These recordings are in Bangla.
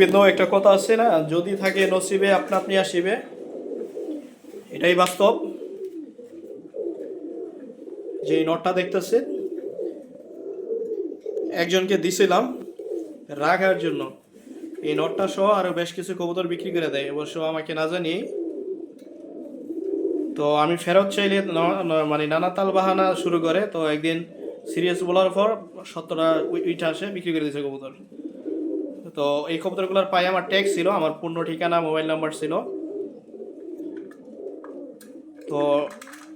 বিভিন্ন একটা কথা আছে না? যদি থাকে নসিবে, আপনা আপনি আসিবে। এটাই বাস্তব। যে নটটা দেখতেছেন একজনকে দিছিলাম রাখার জন্য। এই নটটা সহ আরও বেশ কিছু কবুতর বিক্রি করে দেয়। অবশ্য আমাকে না জানি। তো আমি ফেরত চাইলে মানে নানা তাল বাহানা শুরু করে। তো একদিন সিরিয়াস বলার পর সত্তরটা উইটা আসে, বিক্রি করে দিয়েছে কবুতর। তো এই কবুতরগুলোর পায়ে আমার ট্যাগ ছিল, আমার পূর্ণ ঠিকানা, মোবাইল নাম্বার ছিল। তো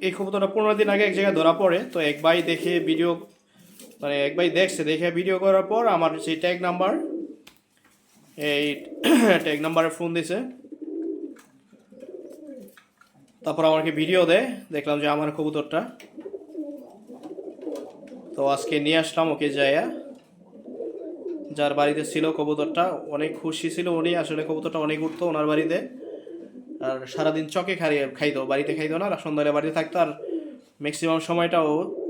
এই কবুতরটা পনেরো দিন আগে এক জায়গায় ধরা পড়ে, তো এক ভাই দেখে ভিডিও মানে এক ভাই দেখছে, দেখে ভিডিও করার পর আমার সেই ট্যাগ নাম্বার এই ট্যাগ নাম্বারে ফোন দিছে। তারপর আমাকে ভিডিও দেয়, দেখলাম যে আমার কবুতরটা। তো আজকে নিয়ে আসলাম ওকে যাইয়া। যার বাড়িতে ছিল কবুতরটা, অনেক খুশি ছিল উনি, আসলে কবুতরটা অনেক উঠতো ওনার বাড়িতে। আর সারাদিন চকে খাইয়ে, খাইতো, বাড়িতে খাইতো না, আর সন্ধ্যারে বাড়িতে থাকতো, আর ম্যাক্সিমাম সময়টাও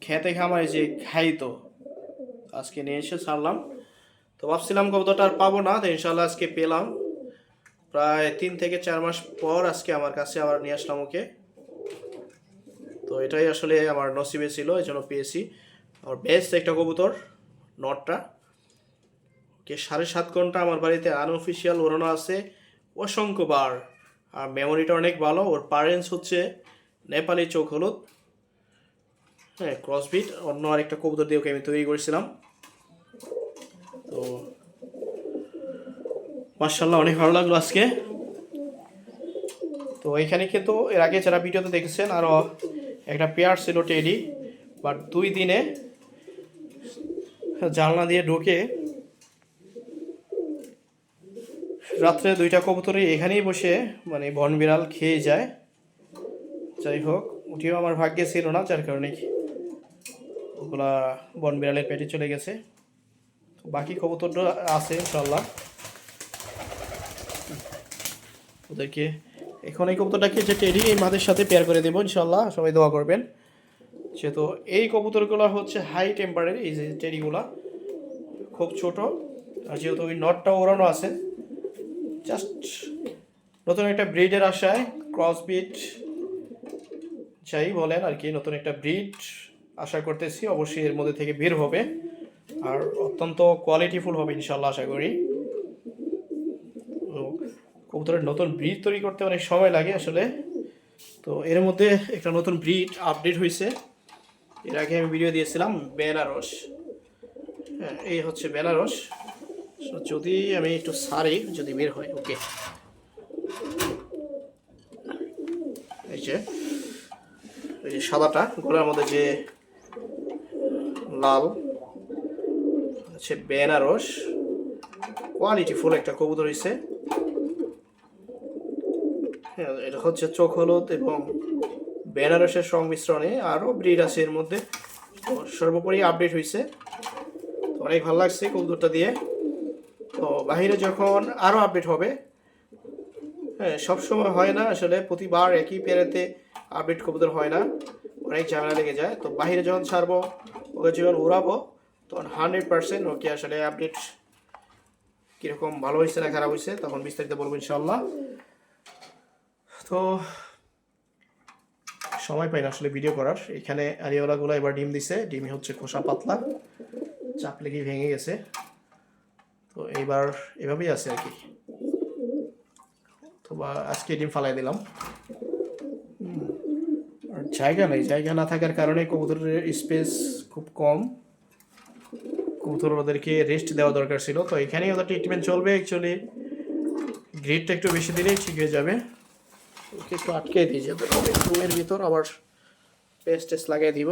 খেতে খামারে যে খাইতো। আজকে নিয়ে এসে ছাড়লাম। তো ভাবছিলাম কবুতরটা আর পাবো না, তো ইনশাল্লাহ আজকে পেলাম। প্রায় তিন থেকে চার মাস পর আজকে আমার কাছে আবার নিয়ে আসলাম ওকে। তো এটাই আসলে আমার নসিবে ছিল, এই জন্য পেয়েছি। আর বেস্ট একটা কবুতর, নটটা। কে সাড়ে সাত ঘণ্টা আমার বাড়িতে আনঅফিসিয়াল ওড়ানো আছে অসংখ্য বার আর মেমোরিটা অনেক ভালো, ওর প্যারেন্টস হচ্ছে নেপালি চোখ হলুদ। হ্যাঁ ক্রসবিট অন্য আরেকটা কবুতর দিয়ে ওকে আমি তৈরি করেছিলাম। তো মার্শাল্লাহ অনেক ভালো লাগল আজকে। তো এখানে কিন্তু এর আগে যারা ভিডিওতে দেখেছেন আরও একটা পেয়ার ছিল টেডি। বাট দুই দিনে জানলা দিয়ে ঢুকে রাত্রে দুইটা কবুতরই এখানেই বসে মানে বন বিড়াল খেয়ে যায়। যাই হোক, উঠিও আমার ভাগ্যে ছিল না, যার কারণে ওগুলা বন বিড়ালের পেটে চলে গেছে। বাকি কবুতরটা আছে ইনশাল্লাহ ওদেরকে এখন এই কবুতরটাকে যে টেডি, এই মাদের সাথে পেয়ার করে দেবো ইনশাল্লাহ সবাই দোয়া করবেন। যেহেতু এই কবুতরগুলো হচ্ছে হাই টেম্পারের এই যে টেডিগুলা, খুব ছোট। আর যেহেতু ওই নটটা ওড়ানো আছে জাস্ট নতুন একটা ব্রিডের আশায় ক্রস ব্রিড যাই বলেন আর কি, নতুন একটা ব্রিড আশা করতেছি, অবশ্যই এর মধ্যে থেকে বের হবে আর অত্যন্ত কোয়ালিটিফুল হবে ইনশাল্লাহ আশা করি। কবুতরের নতুন ব্রিড তৈরি করতে অনেক সময় লাগে আসলে। তো এর মধ্যে একটা নতুন ব্রিড আপডেট হয়েছে এর আগে আমি ভিডিও দিয়েছিলাম বেনারস। হ্যাঁ এই হচ্ছে বেনারস। So, যদি আমি একটু সারি যদি বের হয় ওকে এই যে এই যে সাদাটা গোলার মধ্যে যে লাল হচ্ছে বেনারস কোয়ালিটি ফুল একটা কবুতর হয়েছে হ্যাঁ এটা হচ্ছে চোখ হলুদ এবং বেনারসের সংমিশ্রণে আরও ব্রিড আছে এর মধ্যে। সর্বোপরি আপডেট হয়েছে অনেক ভালো লাগছে কবুতরটা দিয়ে। তো বাহিরে যখন আরও আপডেট হবে হ্যাঁ সবসময় হয় না, আসলে প্রতিবার একই পেয়ারেতে আপডেট কবুতর হয় না, অনেক ঝামেলা লেগে যায়। তো বাহিরে যখন ছাড়বো, ওকে যখন উড়াবো, তখন হান্ড্রেড পার্সেন্ট ওকে আসলে আপডেট কীরকম ভালো হয়েছে না খারাপ হয়েছে, তখন বিস্তারিত বলব ইনশাল্লাহ তো সময় পাই না আসলে ভিডিও করার। এখানে আরিওলাগুলো এবার ডিম দিছে। ডিমই হচ্ছে খোসা পাতলা। চাপ লেগে ভেঙে গেছে? তো এইবার এভাবেই আছে আর কি। তো বা আজকে ডিম ফালাই দিলাম। জায়গা নেই, জায়গা না থাকার কারণে কবুতরের স্পেস খুব কম। কবুতর ওদেরকে রেস্ট দেওয়া দরকার ছিল, তো এখানেই ওদের ট্রিটমেন্ট চলবে অ্যাকচুয়ালি গ্রিডটা একটু বেশি দিলেই ঠিক হয়ে যাবে। ওকে, একটু আটকে দিয়ে যাবে রুমের ভিতর আবার পেস্ট টেস্ট লাগিয়ে দিব।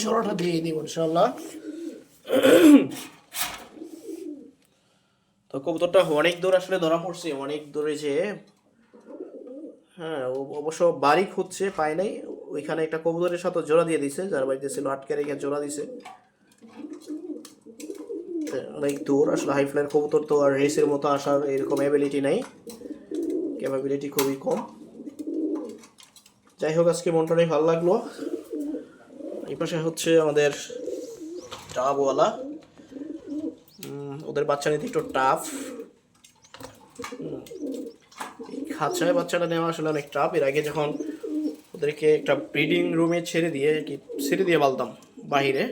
ছোড়াটা দিয়ে দিব ইনশাল্লাহ কবুতরটা অনেক দূর আসলে ধরা পড়ছে, অনেক দূরে যে হ্যাঁ অবশ্য বাড়ি খুঁজছে পায় নাই। ওইখানে একটা কবুতরের সাথে জোড়া দিয়ে দিছে, যার বাড়িতে ছিল আটকে রেখে জোড়া দিছে। অনেক দূর আসলে হাই ফ্লাইয়ের কবুতর তো আর রেসের মতো আসার এরকম অ্যাবিলিটি নাই। ক্যাপাবিলিটি খুবই কম। যাই হোক, আজকে মনটা অনেক ভালো লাগল। এই পাশে হচ্ছে আমাদের ডাবওয়ালা। ওদের বাচ্চা নিতে একটু টাফ খাঁচায় বাচ্চাটা নেওয়া আসলে অনেক টাফ এর আগে যখন ওদেরকে একটা ব্রিডিং রুমে ছেড়ে দিয়ে কি ছেড়ে দিয়ে বলতাম বাহিরে,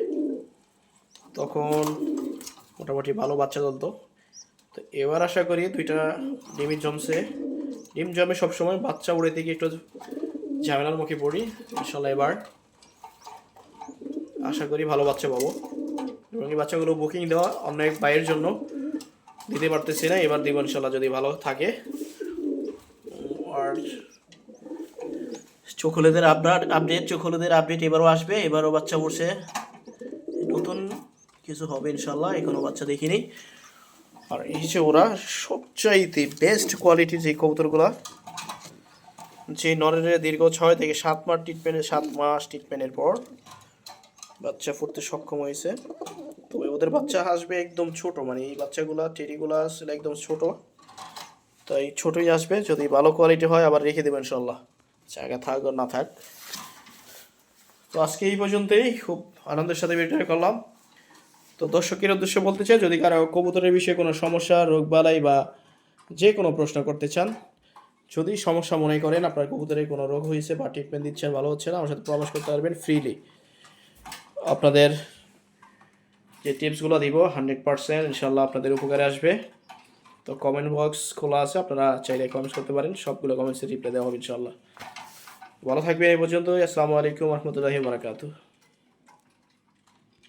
তখন মোটামুটি ভালো বাচ্চা চলতো। তো এবার আশা করি দুইটা ডিমি জমছে। ডিম জমে সবসময় বাচ্চা উড়ে থেকে একটু ঝামেলার মুখে পড়ি, ইনশাল্লাহ এবার। আশা করি ভালো বাচ্চা পাবো। এবং এই বাচ্চাগুলো বুকিং দেওয়া অন্য এক ভাইয়ের জন্য। দিতে পারতেছি না, এবার দিব ইনশাল্লাহ যদি ভালো থাকে। আর চোখলেদের আপডেট আপডেট চোখলেদের আপডেট এবারও আসবে, এবারও বাচ্চা পড়ছে। নতুন কিছু হবে ইনশাল্লাহ, এখনও বাচ্চা দেখিনি। আর এই যে ওরা সবচাইতে বেস্ট কোয়ালিটির যে কবুতরগুলা, যে নরের দীর্ঘ ছয় থেকে সাত মাস ট্রিটমেন্টের সাত মাস ট্রিটমেন্টের পর। বাচ্চা ফুটতে সক্ষম হয়েছে। তবে ওদের বাচ্চা আসবে একদম ছোট মানে এই বাচ্চাগুলা টেরিগুলা আসলে একদম ছোট। তাই ছোটই আসবে, যদি ভালো কোয়ালিটি হয় আবার রেখে দেবেন ইনশাল্লাহ জায়গা থাক আর না থাক। তো আজকে এই পর্যন্তই, খুব আনন্দের সাথে ভিডিওটা করলাম। তো দর্শকের উদ্দেশ্যে বলতে চাই, যদি কারও কবুতরের বিষয়ে কোনো সমস্যা রোগবালাই বা যে কোনো প্রশ্ন করতে চান, যদি সমস্যা মনে করেন, আপনার কবুতরের কোনো রোগ হয়েছে বা ট্রিটমেন্ট দিচ্ছেন, ভালো হচ্ছে না, আমার সাথে প্রবেশ করতে পারবেন ফ্রিলি আপনাদের যে টিপসগুলো দিব হান্ড্রেড পার্সেন্ট ইনশাল্লাহ আপনাদের উপকারে আসবে। তো কমেন্ট বক্স খোলা আছে, আপনারা চাইলে কমেন্টস করতে পারেন, সবগুলো কমেন্টসে রিপ্লাই দেওয়া হবে ইনশাল্লাহ ভালো থাকবে এই পর্যন্ত আসসালামু আলাইকুম রহমতুল্লাহি বারাকাতুহ।